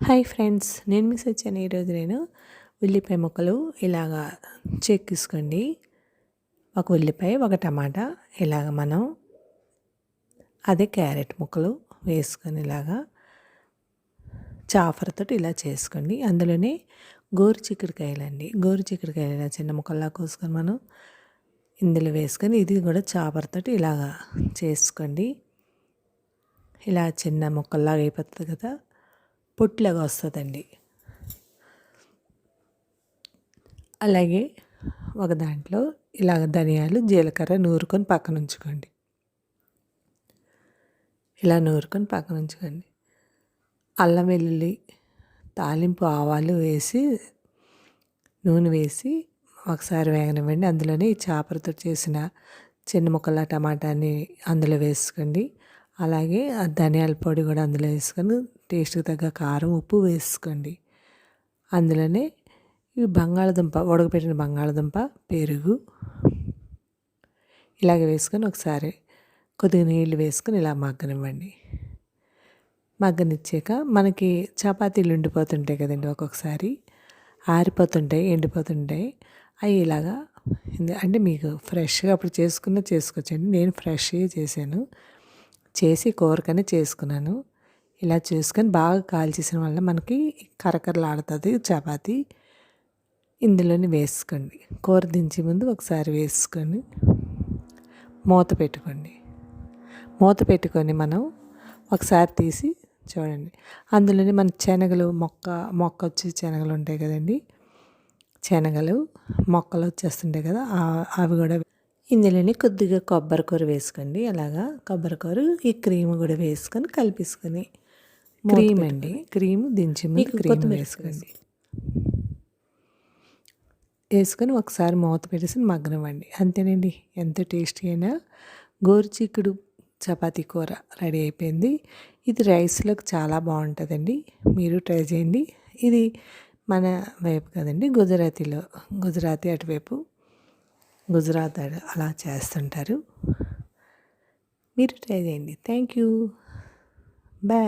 Hi friends నేను miss వచ్చాను ఈరోజు నేను ఉల్లిపాయ ముక్కలు ఇలాగా చెక్కిసుకోండి ఒక ఉల్లిపాయ ఒక టమాటా ఇలాగ మనం అదే క్యారెట్ ముక్కలు వేసుకొని ఇలాగా చాఫర్తో ఇలా చేసుకోండి. అందులోనే గోరు చిక్కుడుకాయలండి. గోరు చిక్కుడుకాయలు ఇలా చిన్న ముక్కల్లా కోసుకొని మనం ఇందులో వేసుకొని ఇది కూడా చాపర్తో ఇలాగా చేసుకోండి. ఇలా చిన్న ముక్కల్లాగా అయిపోతుంది కదా. పొట్టులాగా వస్తుందండి. అలాగే ఒక దాంట్లో ఇలాగ ధనియాలు జీలకర్ర నూరుకొని పక్కన ఉంచుకోండి. ఇలా నూరుకొని పక్కన ఉంచుకోండి. అల్లం వెల్లుల్లి తాలింపు ఆవాలు వేసి నూనె వేసి ఒకసారి వేగనివ్వండి. అందులోనే ఈ చేపలతో చేసిన చిన్న ముక్కల టమాటాని అందులో వేసుకోండి. అలాగే ఆ ధనియాల పొడి కూడా అందులో వేసుకొని టేస్ట్కి తగ్గ కారం ఉప్పు వేసుకోండి. అందులోనే ఇవి బంగాళదుంప ఉడకపెట్టిన బంగాళదుంప పెరుగు ఇలాగ వేసుకొని ఒకసారి కొద్దిగా నీళ్ళు వేసుకొని ఇలా మగ్గనివ్వండి. మగ్గనిచ్చాక మనకి చపాతీలు ఉండిపోతుంటాయి కదండి ఒక్కొక్కసారి. ఆరిపోతుంటాయి ఎండిపోతుంటాయి. అవి ఇలాగా అంటే మీకు ఫ్రెష్గా అప్పుడు చేసుకున్న చేసుకోవచ్చండి. నేను ఫ్రెష్గా చేశాను. చేసి కూరకనే చేసుకున్నాను. ఇలా చేసుకొని బాగా కాల్చేసిన వల్ల మనకి కరకరలాడుతుంది చపాతి. ఇందులోని వేసుకోండి. కూర దించే ముందు ఒకసారి వేసుకొని మూత పెట్టుకోండి. మూత పెట్టుకొని మనం ఒకసారి తీసి చూడండి. అందులోనే మన శనగలు మొక్క మొక్క వచ్చే శనగలు ఉంటాయి కదండి. శనగలు మొక్కలు వచ్చేస్తుంటాయి కదా అవి కూడా ఇందులోనే కొద్దిగా కొబ్బరి కూర వేసుకోండి అలాగా కొబ్బరి కూర ఈ క్రీమ్ కూడా వేసుకొని కలిపేసుకొని క్రీమ్ అండి. క్రీమ్ దించి మీకు క్రీమ్ వేసుకోండి. వేసుకొని ఒకసారి మూత పెట్టేసి మగ్గనివ్వండి. అంతేనండి ఎంత టేస్టీ అయినా గోరుచిక్కుడు చపాతీ కూర రెడీ అయిపోయింది. ఇది రైస్లోకి చాలా బాగుంటుందండి. మీరు ట్రై చేయండి. ఇది మన వైపు కదండి గుజరాతీలో గుజరాతీ అటువైపు. గుజరాత్ అలా చేస్తుంటారు. మీరు ట్రై చేయండి. Thank you bye